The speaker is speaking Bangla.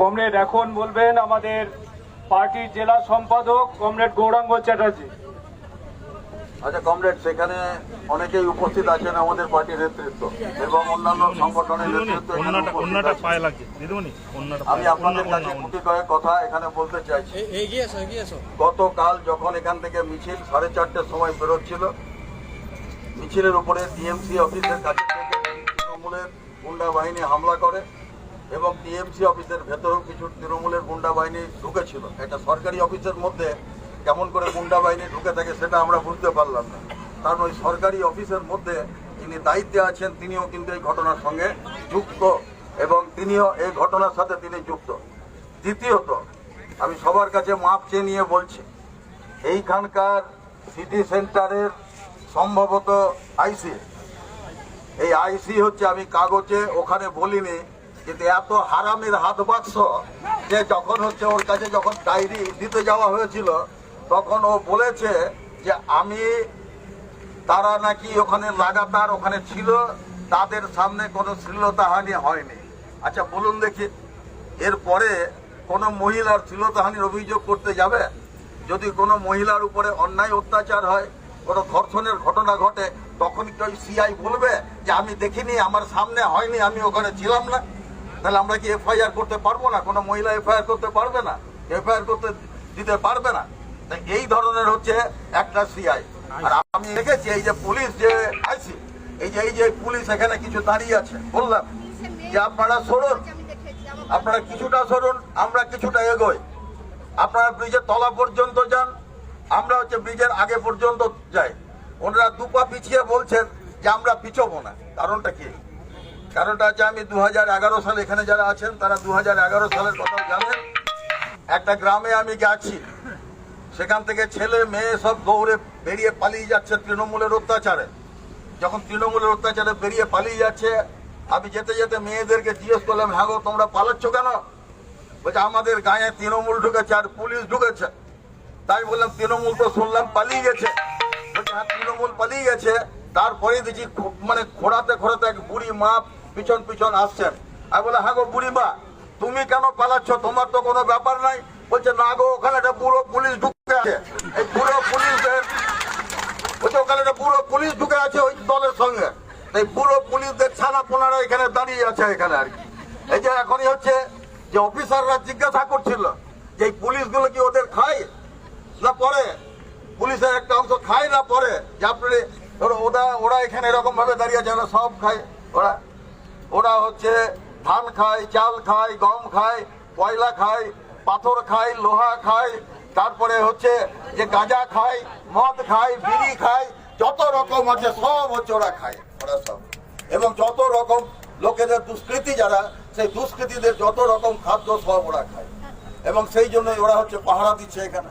কমরেড এখন বলবেন আমাদের পার্টির জেলা সম্পাদক কমরেড গৌরাঙ্গ চ্যাটার্জি। আচ্ছা কমরেড সেখানে অনেকেই উপস্থিত আছেন আমাদের পার্টির নেতৃত্ব এবং অন্যান্য সংগঠনের নেতৃত্ব আমি আপনাদের কাছে গুটি কয়েক কথা এখানে বলতে চাইছি। গতকাল যখন এখান থেকে মিছিল সাড়ে চারটের সময় বেরোচ্ছিল মিছিলের উপরে টিএমসি অফিসের কাছে থেকে তৃণমূলের গুন্ডা বাহিনী হামলা করে। এবং টিএমসি অফিসের ভেতরেও কিছু তৃণমূলের গুন্ডা বাহিনী ঢুকেছিল। এটা সরকারি অফিসের মধ্যে কেমন করে গুন্ডা বাহিনী ঢুকে থাকে সেটা আমরা বুঝতে পারলাম না। কারণ ওই সরকারি অফিসের মধ্যে যিনি দায়িত্বে আছেন, তিনিও কিন্তু এই ঘটনার সঙ্গে যুক্ত এবং তিনিও এই ঘটনার সাথে তিনি যুক্ত। দ্বিতীয়ত, আমি সবার কাছে মাপ চেয়ে নিয়ে বলছি, এইখানকার সিটি সেন্টারের সম্ভবত আইসি, এই আইসি হচ্ছে আমি কাগজে ওখানে বলিনি কিন্তু এত হারামির হাত বাক্স যে যখন হচ্ছে ওর কাছে যখন ডায়েরি দিতে যাওয়া হয়েছিল, তখন ও বলেছে যে আমি, তারা নাকি ওখানে লাগাতার ওখানে ছিল, তাদের সামনে কোনো শ্লীলতাহানি হয়নি। আচ্ছা বলুন দেখি, এরপরে কোনো মহিলার শ্লীলতাহানির অভিযোগ করতে যাবে? যদি কোনো মহিলার উপরে অন্যায় অত্যাচার হয়, কোনো ধর্ষণের ঘটনা ঘটে, তখন কি ওই সিআই বলবে যে, আমি দেখিনি, আমার সামনে হয়নি, আমি ওখানে ছিলাম না তাহলে আমরা কি এফআইআর করতে পারব না? কোনো মহিলা এফআইআর করতে পারবে না? এফআইআর করতে দিতে পারবে না? এই ধরনের হচ্ছে একটা সিআই। আর আমি দেখেছি এই যে পুলিশ যে আইসি এই যে এই যে পুলিশ এখানে কিছু দাঁড়িয়ে আছে বললাম যে আপনারা সরুন। আপনারা কিছুটা সরুন আমরা কিছুটা এগোই। আপনারা ব্রিজের তলা পর্যন্ত যান আমরা হচ্ছে ব্রিজের আগে পর্যন্ত যাই। ওনারা দুপা পিছিয়ে বলছেন যে আমরা পিছবো না। কারণটা কি? কারণটা হচ্ছে আমি দু সালে এখানে যারা আছেন, তারা দু হাজার এগারো সালের কথা জানেন। একটা গ্রামে আমি গেছি। সেখান থেকে ছেলে, মেয়ে সব দৌড়ে বেরিয়ে পালিয়ে যাচ্ছে তৃণমূলের অত্যাচারে। যখন তৃণমূলের অত্যাচারে বেরিয়ে পালিয়ে যাচ্ছে, আমি যেতে যেতে মেয়েদেরকে জিজ্ঞেস করলাম হ্যাঁ গো, তোমরা পালাচ্ছ কেন? বলছে, আমাদের গায়ে তৃণমূল ঢুকেছে আর পুলিশ ঢুকেছে। তাই বললাম, তৃণমূল তো শুনলাম পালিয়ে গেছে। বলছে হ্যাঁ তৃণমূল পালিয়ে গেছে। তারপরে দেখি মানে খোড়াতে খোড়াতে এক বুড়ি মা পিছন পিছন আসছেন। আমি বলে হ্যাঁ গো বুড়ি মা তুমি কেন পালাচ্ছ? তোমার তো কোনো ব্যাপার নাই। বলছে, না গো, ওখানে একটা পুরো পুলিশ ঢুকে আছে। এই পুরো পুলিশের বলছে, ওখানে একটা পুরো পুলিশ ঢুকে আছে ওই দলের সঙ্গে। এই পুরো পুলিশদের ছানা পোনারা এখানে দাঁড়িয়ে আছে এখানে আর কি। এই যে এখনই হচ্ছে যে অফিসাররা জিজ্ঞাসা করছিল যে এই পুলিশগুলো কি ওদের খায় না পরে? পুলিশের একটা অংশ খায় না পরে? যে আপনি ধরো ওরা ওরা এখানে এরকম ভাবে দাঁড়িয়ে আছে, ওরা সব খায়। ওরা ওরা হচ্ছে ধান খায়, চাল খায়, গম খায়, কয়লা খায়, পাথর খায়, লোহা খায়, তারপরে হচ্ছে যে গাঁজা খায়, মদ খায়, বিড়ি খায়, যত রকম আছে সব হচ্ছে ওরা খায়, ওরা সব। এবং যত রকম লোকেদের দুষ্কৃতি যারা, সেই দুষ্কৃতীদের যত রকম খাদ্য সব ওরা খায়। এবং সেই জন্যই ওরা হচ্ছে পাহারা দিচ্ছে এখানে।